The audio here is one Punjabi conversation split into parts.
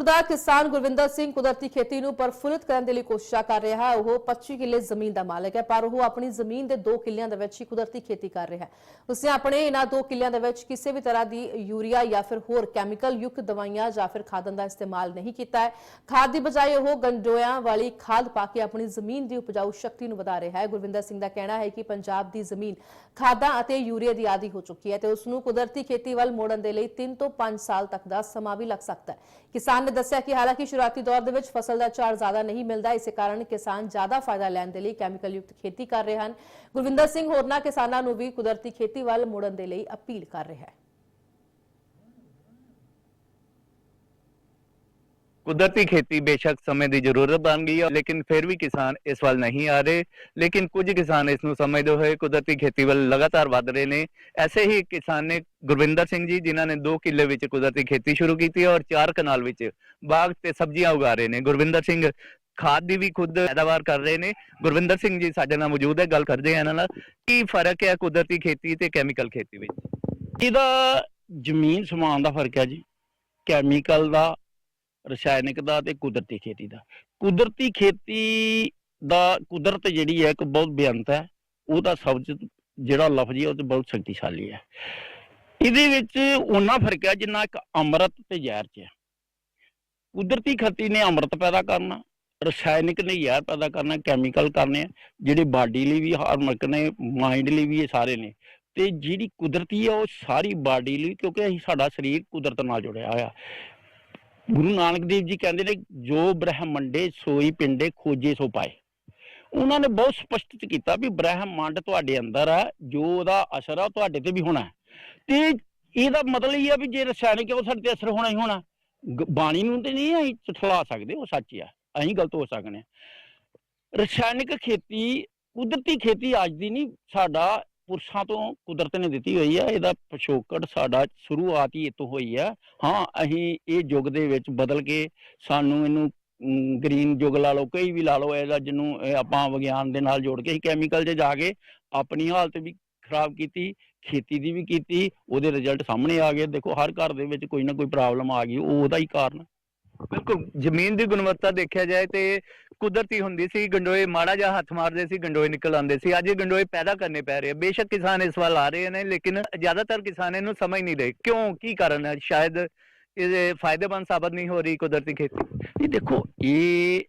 ਪਠਾਨਕੋਟ ਦਾ ਕਿਸਾਨ ਗੁਰਵਿੰਦਰ ਸਿੰਘ ਕੁਦਰਤੀ ਖੇਤੀ ਨੂੰ ਪਰਫੁੱਲਤ ਕਰਨ ਦੇ ਲਈ ਕੋਸ਼ਿਸ਼ਾਂ ਕਰ ਰਿਹਾ ਹੈ। ਉਹ 25 ਕਿੱਲੇ ਜ਼ਮੀਨ ਦਾ ਮਾਲਕ ਹੈ, ਪਰ ਉਹ ਆਪਣੀ ਜ਼ਮੀਨ ਦੇ 2 ਕਿੱਲਿਆਂ ਦੇ ਵਿੱਚ ਹੀ ਕੁਦਰਤੀ ਖੇਤੀ ਕਰ ਰਿਹਾ ਹੈ। ਉਸਨੇ ਆਪਣੇ ਇਹਨਾਂ 2 ਕਿੱਲਿਆਂ ਦੇ ਵਿੱਚ ਕਿਸੇ ਵੀ ਤਰ੍ਹਾਂ ਦੀ ਯੂਰੀਆ ਜਾਂ ਫਿਰ ਹੋਰ ਕੈਮੀਕਲ ਯੁਕਤ ਦਵਾਈਆਂ ਜਾਂ ਫਿਰ ਖਾਦਾਂ ਦਾ ਇਸਤੇਮਾਲ ਨਹੀਂ ਕੀਤਾ ਹੈ। ਖਾਦ ਦੀ ਬਜਾਏ ਉਹ ਗੰਡੋਇਆਂ ਵਾਲੀ ਖਾਦ ਪਾ ਕੇ ਆਪਣੀ ਜ਼ਮੀਨ ਦੀ ਉਪਜਾਊ ਸ਼ਕਤੀ ਨੂੰ ਵਧਾ ਰਿਹਾ ਹੈ। ਗੁਰਵਿੰਦਰ ਸਿੰਘ ਦਾ ਕਹਿਣਾ ਹੈ ਕਿ ਪੰਜਾਬ ਦੀ ਜ਼ਮੀਨ ਖਾਦਾਂ ਅਤੇ ਯੂਰੀਆ ਦੀ ਆਦੀ ਹੋ ਚੁੱਕੀ ਹੈ ਤੇ ਉਸ ਨੂੰ ਕੁਦਰਤੀ ਖੇਤੀ ਵੱਲ ਮੋੜਨ ਦੇ ਲਈ 3 ਤੋਂ 5 ਸਾਲ ਤੱਕ ਦਾ ਸਮਾਂ ਵੀ ਲੱਗ ਸਕਦਾ ਹੈ। ਕਿਸਾਨ ਨੇ ਦੱਸਿਆ ਕਿ ਹਾਲਾਂਕਿ ਸ਼ੁਰੂਆਤੀ ਦੌਰ ਦੇ ਵਿੱਚ ਫਸਲ ਦਾ ਝਾੜ ਜ਼ਿਆਦਾ ਨਹੀਂ ਮਿਲਦਾ, ਇਸੇ ਕਾਰਨ ਕਿਸਾਨ ਜ਼ਿਆਦਾ ਫਾਇਦਾ ਲੈਣ ਦੇ ਲਈ ਕੈਮੀਕਲ ਯੁਕਤ ਖੇਤੀ ਕਰ ਰਹੇ ਹਨ। ਗੁਰਵਿੰਦਰ ਸਿੰਘ ਹੋਰਨਾਂ ਕਿਸਾਨਾਂ ਨੂੰ ਵੀ ਕੁਦਰਤੀ ਖੇਤੀ ਵੱਲ ਮੁੜਨ ਦੇ ਲਈ ਅਪੀਲ ਕਰ ਰਿਹਾ ਹੈ। ਕੁਦਰਤੀ ਖੇਤੀ ਬੇਸ਼ੱਕ ਸਮੇਂ ਦੀ ਜ਼ਰੂਰਤ ਬਣ ਗਈ ਹੈ ਲੇਕਿਨ ਫਿਰ ਵੀ ਕਿਸਾਨ ਇਸ ਵੱਲ ਨਹੀਂ ਆ ਰਹੇ। ਲੇਕਿਨ ਕੁਝ ਕਿਸਾਨ ਇਸ ਨੂੰ ਸਮਝਦੇ ਹੋਏ ਕੁਦਰਤੀ ਖੇਤੀ ਵੱਲ ਲਗਾਤਾਰ ਵਧ ਰਹੇ ਨੇ। ਐਸੇ ਹੀ ਕਿਸਾਨ ਨੇ ਗੁਰਵਿੰਦਰ ਸਿੰਘ ਜੀ, ਜਿਨ੍ਹਾਂ ਨੇ 2 ਕਿੱਲੇ ਵਿੱਚ ਕੁਦਰਤੀ ਖੇਤੀ ਸ਼ੁਰੂ ਕੀਤੀ ਔਰ 4 ਕਨਾਲ ਵਿੱਚ ਬਾਗ ਤੇ ਸਬਜ਼ੀਆਂ ਉਗਾ ਰਹੇ ਨੇ। ਗੁਰਵਿੰਦਰ ਸਿੰਘ ਖਾਦ ਦੀ ਵੀ ਖੁਦ ਪੈਦਾਵਾਰ ਕਰ ਰਹੇ ਨੇ। ਗੁਰਵਿੰਦਰ ਸਿੰਘ ਜੀ ਸਾਡੇ ਨਾਲ ਮੌਜੂਦ ਹੈ, ਗੱਲ ਕਰਦੇ ਹਾਂ ਇਹਨਾਂ ਨਾਲ। ਕੀ ਫ਼ਰਕ ਹੈ ਕੁਦਰਤੀ ਖੇਤੀ ਤੇ ਕੈਮੀਕਲ ਖੇਤੀ ਵਿੱਚ? ਇਹਦਾ ਜ਼ਮੀਨ ਸਮਾਨ ਦਾ ਫ਼ਰਕ ਹੈ ਜੀ। ਕੈਮੀਕਲ ਦਾ ਰਸਾਇਣਿਕ ਦਾ ਤੇ ਕੁਦਰਤੀ ਖੇਤੀ ਦਾ। ਕੁਦਰਤੀ ਖੇਤੀ ਦਾ ਕੁਦਰਤ ਜਿਹੜੀ ਹੈ ਇੱਕ ਬਹੁਤ ਬੇਅੰਤ ਹੈ। ਉਹਦਾ ਸ਼ਬਦ ਜਿਹੜਾ ਲਫ਼ਜ਼ ਹੈ, ਉਹ ਤੇ ਬਹੁਤ ਸ਼ਕਤੀਸ਼ਾਲੀ ਹੈ। ਇਹਦੇ ਵਿੱਚ ਉਹਨਾਂ ਫ਼ਰਕ ਹੈ ਜਿੰਨਾ ਇੱਕ ਅੰਮ੍ਰਿਤ ਤੇ ਜ਼ਹਿਰ 'ਚ ਹੈ। ਕੁਦਰਤੀ ਖੇਤੀ ਨੇ ਅੰਮ੍ਰਿਤ ਪੈਦਾ ਕਰਨਾ, ਰਸਾਇਣਿਕ ਨੇ ਜ਼ਹਿਰ ਪੈਦਾ ਕਰਨਾ ਕੈਮੀਕਲ ਕਰਨੇ ਆ, ਜਿਹੜੇ ਬਾਡੀ ਲਈ ਵੀ ਹਾਰਮੋਨਿਕ ਨੇ ਮਾਈਂਡ ਲਈ ਵੀ ਇਹ ਸਾਰੇ ਨੇ। ਤੇ ਜਿਹੜੀ ਕੁਦਰਤੀ ਆ ਉਹ ਸਾਰੀ ਬਾਡੀ ਲਈ, ਕਿਉਂਕਿ ਸਾਡਾ ਸਰੀਰ ਕੁਦਰਤ ਨਾਲ ਜੁੜਿਆ ਹੋਇਆ। ਗੁਰੂ ਨਾਨਕ ਦੇਵ ਜੀ ਕਹਿੰਦੇ ਨੇ, ਜੋ ਬ੍ਰਹਮੰਡੇ ਸੋਈ ਪਿੰਡੇ ਖੋਜੇ ਸੋ ਪਾਏ। ਉਹਨਾਂ ਨੇ ਬਹੁਤ ਸਪਸ਼ਟ ਕੀਤਾ ਵੀ ਬ੍ਰਹਮੰਡ ਤੁਹਾਡੇ ਅੰਦਰ ਹੈ ਜੋ ਉਹਦਾ ਅਸਰ ਆ ਉਹ ਤੁਹਾਡੇ ਤੇ ਵੀ ਹੋਣਾ ਤੇ ਇਹਦਾ ਮਤਲਬ ਇਹ ਆ ਵੀ ਜੇ ਰਸਾਇਣਿਕ ਹੈ ਉਹ ਸਾਡੇ ਤੇ ਅਸਰ ਹੋਣਾ ਹੀ ਹੋਣਾ। ਬਾਣੀ ਨੂੰ ਤੇ ਨਹੀਂ ਅਸੀਂ ਝੁਠਲਾ ਸਕਦੇ, ਉਹ ਸੱਚ ਆ। ਅਸੀਂ ਗਲਤ ਹੋ ਸਕਦੇ ਹਾਂ। ਰਸਾਇਣਿਕ ਖੇਤੀ, ਕੁਦਰਤੀ ਖੇਤੀ ਅੱਜ ਦੀ ਨਹੀਂ, ਸਾਡਾ ਪੁਰਸ਼ਾਂ ਤੋਂ ਕੁਦਰਤ ਨੇ ਦਿੱਤੀ ਹੋਈ ਹੈ ਇਹਦਾ ਪਿਛੋਕੜ ਸਾਡਾ ਸ਼ੁਰੂਆਤ ਹੀ ਇਤੋਂ ਹੋਈ ਹੈ ਹਾਂ, ਅਸੀਂ ਇਹ ਯੁੱਗ ਦੇ ਵਿੱਚ ਬਦਲ ਕੇ ਸਾਨੂੰ ਇਹਨੂੰ ਗ੍ਰੀਨ ਯੁੱਗ ਲਾ ਲਓ, ਕੋਈ ਵੀ ਲਾ ਲਓ, ਇਹਦਾ ਜਿਹਨੂੰ ਆਪਾਂ ਵਿਗਿਆਨ ਦੇ ਨਾਲ ਜੋੜ ਕੇ ਅਸੀਂ ਕੈਮੀਕਲ 'ਚ ਜਾ ਕੇ ਆਪਣੀ ਹਾਲਤ ਵੀ ਖਰਾਬ ਕੀਤੀ, ਖੇਤੀ ਦੀ ਵੀ ਕੀਤੀ, ਉਹਦੇ ਰਿਜ਼ਲਟ ਸਾਹਮਣੇ ਆ ਗਏ। ਦੇਖੋ, ਹਰ ਘਰ ਦੇ ਵਿੱਚ ਕੋਈ ਨਾ ਕੋਈ ਪ੍ਰੋਬਲਮ ਆ ਗਈ, ਉਹ ਉਹਦਾ ਹੀ ਕਾਰਨ। ਬਿਲਕੁਲ, ਜ਼ਮੀਨ ਦੀ ਗੁਣਵੱਤਾ ਦੇਖਿਆ ਜਾਏ ਤੇ ਕੁਦਰਤੀ ਹੁੰਦੀ ਸੀ, ਗੰਡੋਏ ਮਾੜਾ ਜਿਹਾ ਹੱਥ ਮਾਰਦੇ ਸੀ, ਗੰਡੋਏ ਨਿਕਲ ਆਉਂਦੇ ਸੀ, ਅੱਜ ਇਹ ਗੰਡੋਏ ਪੈਦਾ ਕਰਨੇ ਪੈ ਰਹੇ ਆ। ਬੇਸ਼ੱਕ ਕਿਸਾਨ ਇਸ ਵੱਲ ਆ ਰਹੇ ਨੇ, ਲੇਕਿਨ ਜ਼ਿਆਦਾਤਰ ਕਿਸਾਨ ਇਹਨੂੰ ਸਮਝ ਨਹੀਂ ਰਹੇ। ਕਿਉਂ? ਕੀ ਕਾਰਨ ਹੈ? ਸ਼ਾਇਦ ਇਹ ਫਾਇਦੇਮੰਦ ਸਾਬਤ ਨਹੀਂ ਹੋ ਰਹੀ ਕੁਦਰਤੀ ਖੇਤੀ। ਇਹ ਦੇਖੋ, ਇਹ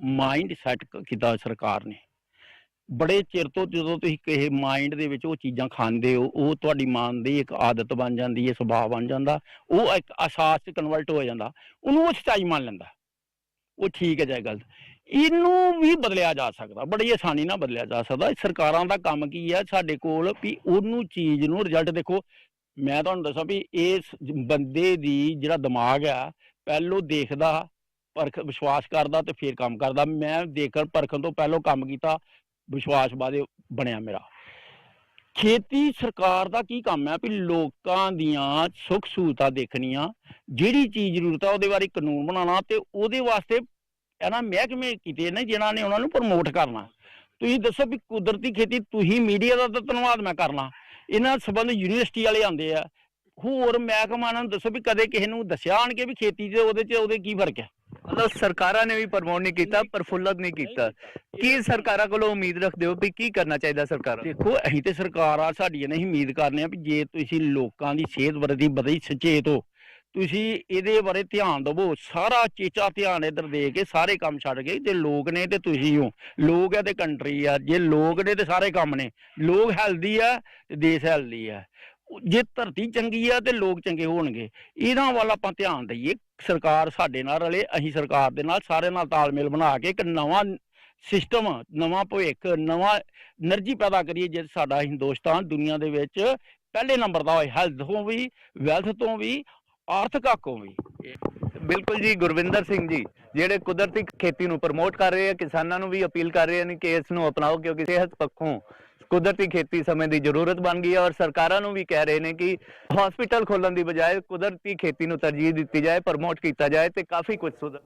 ਮਾਈਂਡ ਸੈਟ ਕੀਤਾ ਸਰਕਾਰ ਨੇ। ਬੜੇ ਚਿਰ ਤੋਂ ਜਦੋਂ ਤੁਸੀਂ ਕਿਸੇ ਮਾਈਂਡ ਦੇ ਵਿੱਚ ਉਹ ਚੀਜ਼ਾਂ ਖਾਂਦੇ ਹੋ, ਉਹ ਤੁਹਾਡੀ ਮਨ ਦੀ ਇੱਕ ਆਦਤ ਬਣ ਜਾਂਦੀ ਹੈ, ਸੁਭਾਅ ਬਣ ਜਾਂਦਾ, ਉਹ ਇੱਕ ਅਹਿਸਾਸ 'ਚ ਕਨਵਰਟ ਹੋ ਜਾਂਦਾ, ਉਹਨੂੰ ਉਹ ਸੱਚਾਈ ਮੰਨ ਲੈਂਦਾ। ਉਹ ਠੀਕ ਹੈ ਜਾਂ ਗਲਤ। ਇਹਨੂੰ ਵੀ ਬਦਲਿਆ ਜਾ ਸਕਦਾ, ਬੜੀ ਆਸਾਨੀ ਨਾਲ ਬਦਲਿਆ ਜਾ ਸਕਦਾ। ਸਰਕਾਰਾਂ ਦਾ ਕੰਮ ਕੀ ਹੈ ਸਾਡੇ ਕੋਲ ਵੀ ਉਹਨੂੰ ਚੀਜ਼ ਨੂੰ ਰਿਜ਼ਲਟ ਦੇਖੋ, ਮੈਂ ਤੁਹਾਨੂੰ ਦੱਸਾਂ ਵੀ ਇਸ ਬੰਦੇ ਦੀ ਜਿਹੜਾ ਦਿਮਾਗ ਆ ਪਹਿਲੋਂ ਦੇਖਦਾ, ਪਰਖ, ਵਿਸ਼ਵਾਸ ਕਰਦਾ ਤੇ ਫਿਰ ਕੰਮ ਕਰਦਾ। ਮੈਂ ਦੇਖਣ, ਪਰਖਣ ਤੋਂ ਪਹਿਲੋਂ ਕੰਮ ਕੀਤਾ ਵਿਸ਼ਵਾਸ ਬਾਅਦੇ ਬਣਿਆ ਮੇਰਾ। ਖੇਤੀ ਸਰਕਾਰ ਦਾ ਕੀ ਕੰਮ ਹੈ ਵੀ ਲੋਕਾਂ ਦੀਆਂ ਸੁੱਖ ਸਹੂਲਤਾਂ ਦੇਖਣੀਆਂ, ਜਿਹੜੀ ਚੀਜ਼ ਜ਼ਰੂਰਤ ਆ ਉਹਦੇ ਬਾਰੇ ਕਾਨੂੰਨ ਬਣਾਉਣਾ ਤੇ ਉਹਦੇ ਵਾਸਤੇ ਇਹਨਾਂ ਮਹਿਕਮੇ ਕੀਤੇ ਨੇ ਜਿਨ੍ਹਾਂ ਨੇ ਉਹਨਾਂ ਨੂੰ ਪ੍ਰਮੋਟ ਕਰਨਾ। ਤੁਸੀਂ ਦੱਸੋ ਵੀ ਕੁਦਰਤੀ ਖੇਤੀ ਤੁਸੀਂ ਮੀਡੀਆ ਦਾ ਤਾਂ ਧੰਨਵਾਦ ਮੈਂ ਕਰਨਾ। ਇਹਨਾਂ ਸੰਬੰਧ ਯੂਨੀਵਰਸਿਟੀ ਵਾਲੇ ਆਉਂਦੇ ਆ ਹੋਰ ਮਹਿਕਮਾ ਨੂੰ ਦੱਸੋ ਵੀ ਕਦੇ ਕਿਸੇ ਨੂੰ ਦੱਸਿਆ ਆਣ ਕੇ ਵੀ ਖੇਤੀ ਤੇ ਉਹਦੇ ਚ ਉਹਦੇ ਕੀ ਫ਼ਰਕ ਹੈ? ਮਤਲਬ ਸਰਕਾਰਾਂ ਨੇ ਵੀ ਪ੍ਰਮੋਟ ਨਹੀਂ ਕੀਤਾ ਪ੍ਰਫੁੱਲਤ ਨਹੀਂ ਕੀਤਾ। ਕੀ ਸਰਕਾਰਾਂ ਕੋਲੋਂ ਉਮੀਦ ਰੱਖਦੇ ਹੋ ਵੀ ਕੀ ਕਰਨਾ ਚਾਹੀਦਾ ਸਰਕਾਰਾਂ? ਦੇਖੋ ਅਸੀਂ ਤੇ ਸਰਕਾਰਾਂ ਸਾਡੀਆਂ ਨੇ ਅਸੀਂ ਉਮੀਦ ਕਰਨੇ ਆ ਵੀ ਜੇ ਤੁਸੀਂ ਲੋਕਾਂ ਦੀ ਸਿਹਤ ਪ੍ਰਤੀ ਬੜੇ ਸੁਚੇਤ ਹੋ ਤੁਸੀਂ ਇਹਦੇ ਬਾਰੇ ਧਿਆਨ ਦਿਵੋ। ਸਾਰਾ ਚੇਚਾ ਧਿਆਨ ਇਧਰ ਦੇ ਕੇ ਸਾਰੇ ਕੰਮ ਛੱਡ ਕੇ ਤੇ ਲੋਕ ਨੇ ਤੇ ਤੁਸੀਂ ਹੋ। ਲੋਕ ਹੈ ਤੇ ਕੰਟਰੀ ਆ। ਜੇ ਲੋਕ ਨੇ ਤੇ ਸਾਰੇ ਕੰਮ ਨੇ। ਲੋਕ ਹੈਲਦੀ ਆ ਤੇ ਦੇਸ਼ ਹੈਲਦੀ ਆ। ਜੇ ਧਰਤੀ ਚੰਗੀ ਆ ਤੇ ਲੋਕ ਚੰਗੇ ਹੋਣਗੇ। ਇਹਨਾਂ ਵੱਲ ਆਪਾਂ ਧਿਆਨ ਦਈਏ। ਸਰਕਾਰ ਸਾਡੇ ਨਾਲ ਰਲੇ, ਅਸੀਂ ਸਰਕਾਰ ਦੇ ਨਾਲ ਸਾਰੇ ਨਾਲ ਤਾਲਮੇਲ ਬਣਾ ਕੇ ਇੱਕ ਨਵਾਂ ਸਿਸਟਮ ਨਵਾਂ ਭਵਿੱਖ, ਨਵਾਂ એનર્ਜੀ ਪੈਦਾ ਕਰੀਏ, ਜੇ ਸਾਡਾ ਹਿੰਦੁਸਤਾਨ ਦੁਨੀਆ ਦੇ ਵਿੱਚ ਪਹਿਲੇ ਨੰਬਰ ਦਾ ਹੋਏ ਹੈਲਥ ਤੋਂ ਵੀ ਵੈਲਥ ਤੋਂ ਵੀ, ਆਰਥਿਕ ਹੱਕੋਂ ਵੀ। ਬਿਲਕੁਲ ਜੀ, ਗੁਰਵਿੰਦਰ ਸਿੰਘ ਜੀ, ਜਿਹੜੇ ਕੁਦਰਤੀ ਖੇਤੀ ਨੂੰ ਪ੍ਰਮੋਟ ਕਰ ਰਹੇ ਆ, ਕਿਸਾਨਾਂ ਨੂੰ ਵੀ ਅਪੀਲ ਕਰ ਰਹੇ ਨੇ ਕਿ ਇਸ ਨੂੰ ਅਪਣਾਓ, ਕਿਉਂਕਿ ਸਿਹਤ ਪੱਖੋਂ ਕੁਦਰਤੀ ਖੇਤੀ ਸਮੇਂ ਦੀ ਜ਼ਰੂਰਤ ਬਣ ਗਈ ਹੈ ਔਰ ਸਰਕਾਰਾਂ ਨੂੰ ਵੀ ਕਹਿ ਰਹੇ ਨੇ ਕਿ ਹਸਪੀਟਲ ਖੋਲਣ ਦੀ ਬਜਾਏ ਕੁਦਰਤੀ ਖੇਤੀ ਨੂੰ ਤਰਜੀਹ ਦਿੱਤੀ ਜਾਏ ਪ੍ਰਮੋਟ ਕੀਤਾ ਜਾਏ ਤੇ ਕਾਫੀ ਕੁਝ ਸੁਧਰ